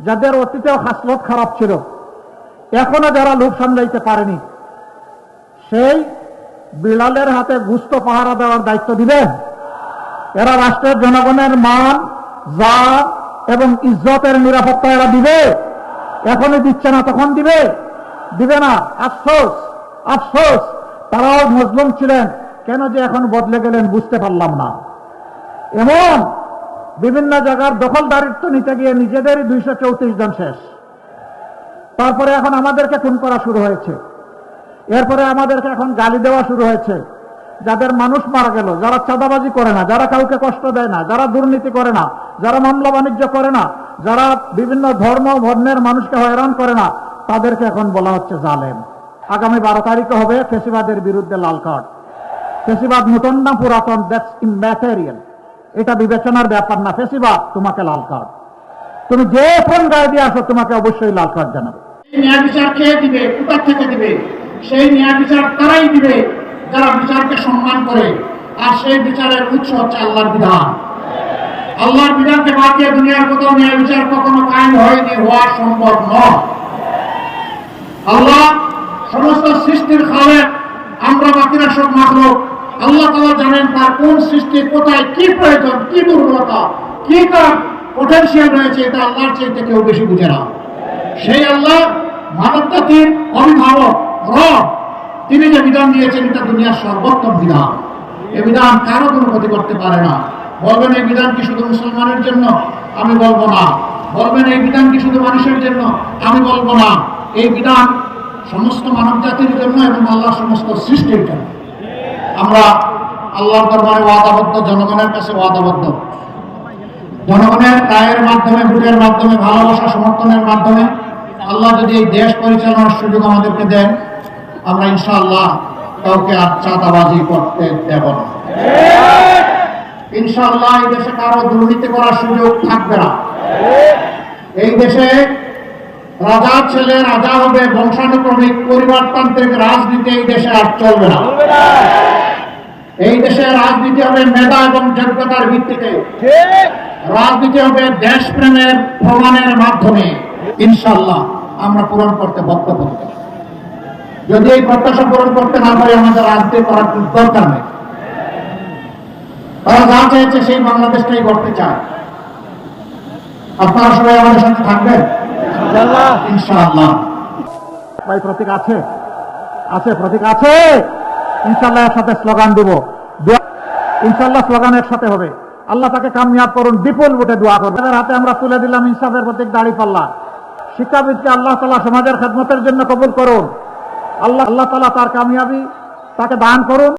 যাদের অতীতেও হাসলত খারাপ ছিল, এখনও যারা লোক সামলাইতে পারেনি, সেই বিড়ালের হাতে গুস্ত পাহারা দেওয়ার দায়িত্ব দিবে। এরা রাষ্ট্রের জনগণের মান, জাত এবং ইজ্জতের নিরাপত্তা এরা দিবে। এখনই দিচ্ছে না, তখন দিবে। দিবে না। আফসোস আফসোস। তারাও মজলুম ছিলেন। কেন যে এখন বদলে গেলেন বুঝতে পারলাম না। এমন বিভিন্ন জায়গার দখলদারিত্ব নিতে গিয়ে নিজেদেরই দুইশো চৌত্রিশ জন শেষ। তারপরে এখন আমাদেরকে খুন করা শুরু হয়েছে। এরপরে আমাদেরকে এখন গালি দেওয়া শুরু হয়েছে। যাদের মানুষ মারা গেল, যারা চাঁদাবাজি করে না, যারা কাউকে কষ্ট দেয় না, যারা দুর্নীতি করে না, যারা মামলা বাণিজ্য করে না, যারা বিভিন্ন ধর্ম বর্ণের মানুষকে হয়রান করে না, তাদেরকে এখন বলা হচ্ছে জালেম। আগামী বারো তারিখে হবে ফেসিবাদের বিরুদ্ধে লাল কার্ড। ফেসিবাদ নতুন না পুরাতন দ্যাটস ইম্যাটেরিয়াল এটা বিবেচনার ব্যাপার না। ফেসিবাদ তোমাকে লাল কার্ড তুমি যে ফোন গায়ে দিয়ে আসো, তোমাকে অবশ্যই লাল কার্ড জানাবে। ন্যায় বিচার খেয়ে দিবে? কোথার থেকে দিবে? সেই ন্যায় বিচার তারাই দিবে যারা বিচারকে সম্মান করে। আর সেই বিচারের উৎস হচ্ছে আল্লাহর বিধান। আল্লাহর বিধানকে বাদ দিয়ে দুনিয়ার কোথাও ন্যায় বিচার কখনো কায়েম হয়নি, হওয়া সম্ভব নয়। আল্লাহ সমস্ত সৃষ্টির খালেক, আমরা বাকিরা সব মাখলুক। আল্লাহ তাআলা জানেন তার কোন সৃষ্টি কোথায়, কি প্রয়োজন, কি দুর্বলতা, কি তার পোটেনশিয়াল রয়েছে, এটা আল্লাহর চাইতে কেউ বেশি বুঝে না। সেই আল্লাহ মানব জাতির অভিভাবক, রব, তিনি যে বিধান দিয়েছেন, এটা দুনিয়ার সর্বোত্তম বিধান। এই বিধান কারও কোনো ক্ষতি করতে পারে না। বলবেন এই বিধান কি শুধু মুসলমানের জন্য? আমি বলব না। বলবেন এই বিধান কি শুধু মানুষের জন্য? আমি বলব না। এই বিধান সমস্ত মানব জাতির জন্য এবং আল্লাহর সমস্ত সৃষ্টির জন্য। আমরা আল্লাহর দরবারে ওয়াদাবদ্ধ, জনগণের কাছে ওয়াদাবদ্ধ। জনগণের রায়ের মাধ্যমে, ভোটের মাধ্যমে, ভালোবাসা, সমর্থনের মাধ্যমে আল্লাহ যদি এই দেশ পরিচালনার সুযোগ আমাদেরকে দেন, আমরা ইনশাআল্লাহ কাউকে আর চাঁদাবাজি করতে দেব না। ইনশাআল্লাহ এই দেশে কারও দুর্নীতি করার সুযোগ থাকবে না। এই দেশে রাজার ছেলে, রাজা হবে, বংশানুক্রমিক, পরিবারতান্ত্রিক রাজনীতি এই দেশে আর চলবে না। এই দেশে রাজনীতি হবে মেধা এবং যোগ্যতার ভিত্তিতে। রাজনীতি হবে দেশপ্রেমের প্রমাণের মাধ্যমে। ইনশাল্লাহ আমরা পূরণ করতে বদ্ধপরিত যদি এই প্রত্যাশা পূরণ করতে না পারি আমাদের রাজনীতি করার দরকার নেই। তারা যা চেয়েছে সেই বাংলাদেশটাই করতে চায়। আপনারা সবাই আমাদের সাথে থাকবেন? ইনশাআল্লাহ। ভাই প্রতীক আছে? আছে প্রতীক আছে? ইনশাল্লাহ এর সাথে স্লোগান দিব। ইনশাল্লাহ স্লোগান একসাথে হবে। আল্লাহ তাকে কামিয়াব করুন, বিপুল ভোটে দোয়া করুন। তাদের হাতে আমরা তুলে দিলাম ইনসাফের প্রতীক দাড়ি পাল্লা। শিক্ষাবিদকে আল্লাহ তালা সমাজের খেদমতের জন্য কবুল করুন। আল্লাহ আল্লাহ তালা তার কামিয়াবি তাকে দান করুন।